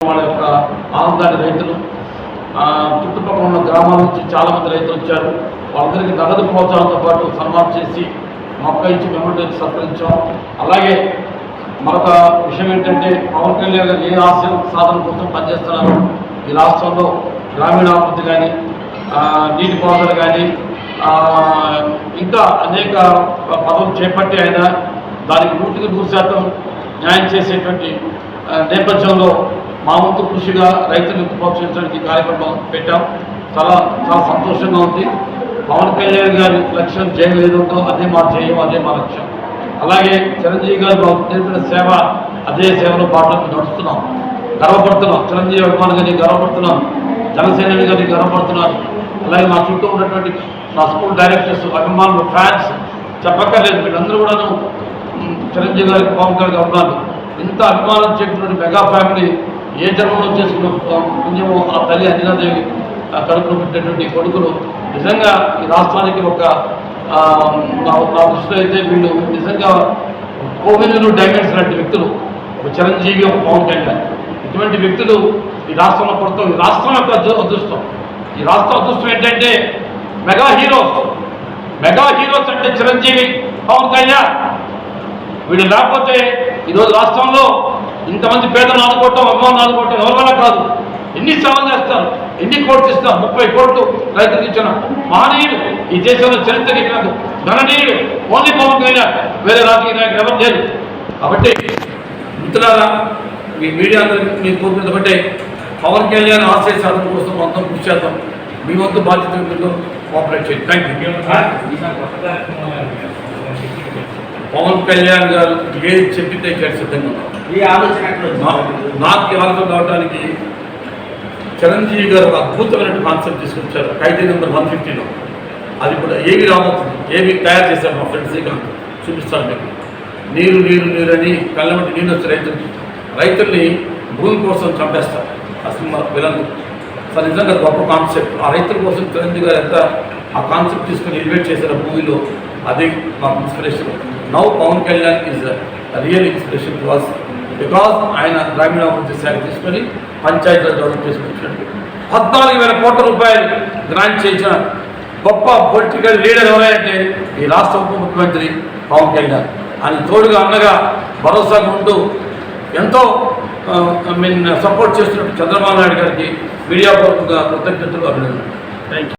వాళ్ళ యొక్క ఆనందాన్ని రైతులు ఆ, చుట్టుపక్కల ఉన్న గ్రామాల నుంచి చాలా మంది రైతులు వచ్చారు. వాళ్ళందరికీ నగదు ప్రోత్సాహంతో పాటు సన్మానం చేసి మొక్క ఇచ్చి మెమోరియల్ సత్కరించాం. అలాగే మరొక విషయం ఏంటంటే పవన్ కళ్యాణ్ గారు ఏ ఆశయం సాధన కోసం పనిచేస్తున్నారు ఈ రాష్ట్రంలో గ్రామీణాభివృద్ధి కానీ నీటిపారుదల కానీ ఇంకా అనేక పదవులు చేపట్టి ఆయన దానికి నూటికి నూరు శాతం న్యాయం చేసేటువంటి నేపథ్యంలో మా వంతు కృషిగా రైతులను ప్రోత్సహించడానికి కార్యక్రమం పెట్టాం. చాలా చాలా సంతోషంగా ఉంది. పవన్ కళ్యాణ్ గారి లక్ష్యం జయం అదే మా చేయం అదే మా లక్ష్యం. అలాగే చిరంజీవి గారు మాకు చేసిన సేవ అదే సేవలో పాటలు నడుస్తున్నాం గర్వపడుతున్నాం. చిరంజీవి అభిమాని గారిని గర్వపడుతున్నాం జనసేన గారిని గర్వపడుతున్నాను అలాగే మా చుట్టూ ఉన్నటువంటి నా స్కూల్ డైరెక్టర్స్ అభిమానులు ఫ్యాన్స్ చెప్పక్కర్లేదు. వీళ్ళందరూ కూడాను చిరంజీవి గారికి పవన్ కళ్యాణ్ ఉన్నారు ఇంత అభిమానం చెప్పినటువంటి మెగా ఫ్యామిలీ ఏ జన్మలో చేసుకున్న పుణ్యమో ఆ తల్లి అంజనాదేవి కడుపులో పెట్టేటువంటి కొడుకులు నిజంగా ఈ రాష్ట్రానికి ఒక నా దృష్టిలో అయితే వీళ్ళు నిజంగా కోవిందులు డైమండ్స్ లాంటి వ్యక్తులు. ఒక చిరంజీవి ఒక పవన్ కళ్యాణ్. ఇటువంటి వ్యక్తులు ఈ రాష్ట్రంలో పడుతాం ఈ రాష్ట్రం యొక్క అదృష్టం. ఈ రాష్ట్ర అదృష్టం ఏంటంటే మెగా హీరోస్. మెగా హీరోస్ అంటే చిరంజీవి పవన్ కళ్యాణ్. వీళ్ళు లేకపోతే ఈరోజు రాష్ట్రంలో ఇంతమంది పేదలు ఆదుకోవటం అభిమానులు ఆదుకోవటం ఎవరి వల్ల కాదు. ఎన్ని సేవలు చేస్తారు? ఎన్ని కోట్లు ఇస్తారు ముప్పై కోట్లు రైతులకు ఇచ్చిన. మహనీయుడు ఈ దేశంలో చరిత్రకి కాదు గణనీయుడు ఓన్లీ పవన్ కళ్యాణ్ వేరే రాజకీయ నాయకులు ఎవరు లేరు. కాబట్టి మిత్రులారా మీ మీడియా అందరికీ మీరు కోరుకున్నది ఒకటే పవన్ కళ్యాణ్ ఆశయ సాధన కోసం మొత్తం కృషి చేద్దాం. మీ వంతు బాధ్యత మీరు కోఆపరేట్ చేయండి. థ్యాంక్ యూ పవన్ కళ్యాణ్ గారు ఏది చెప్పితే ఇక్కడ సిద్ధంగా? నాకు ఆలోచన రావడానికి చిరంజీవి గారు ఒక అద్భుతమైన కాన్సెప్ట్ తీసుకొచ్చారు. ఖైదీ నెంబర్ వన్ ఫిఫ్టీలో. అది కూడా ఏవి రాబోతుంది ఏవి తయారు చేశారు మా ఫ్రెండ్స్ శ్రీకాంత్ చూపిస్తాను మీకు. నీరు నీరు నీరు అని కళ్ళబట్టి నీళ్ళు వచ్చే రైతులు రైతుల్ని భూమి కోసం చంపేస్తారు. అసలు సినిమా పిల్లలు సార్ నిజంగా గొప్ప కాన్సెప్ట్ ఆ రైతుల కోసం చిరంజీవి గారు ఎంత ఆ కాన్సెప్ట్ తీసుకొని ఇన్వైట్ చేశారు భూమిలో అది మాకు inspiration now Pawan Kalyan is real inspiration to us because ఆయన గ్రామీణాభివృద్ధి శాఖ తీసుకొని పంచాయతీల డెవలప్ చేసుకొచ్చినట్టు పద్నాలుగు వేల కోట్ల రూపాయలు గ్రాంట్ చేసిన గొప్ప పొలిటికల్ లీడర్ ఎవరంటే ఈ రాష్ట్ర ఉప ముఖ్యమంత్రి పవన్ కళ్యాణ్. ఆయన తోడుగా అన్నగా భరోసాగా ఉంటూ ఎంతో మీన్ సపోర్ట్ చేస్తున్నట్టు చంద్రబాబు నాయుడు గారికి మీడియా పూర్వకంగా కృతజ్ఞతలు అభినందన థ్యాంక్ యూ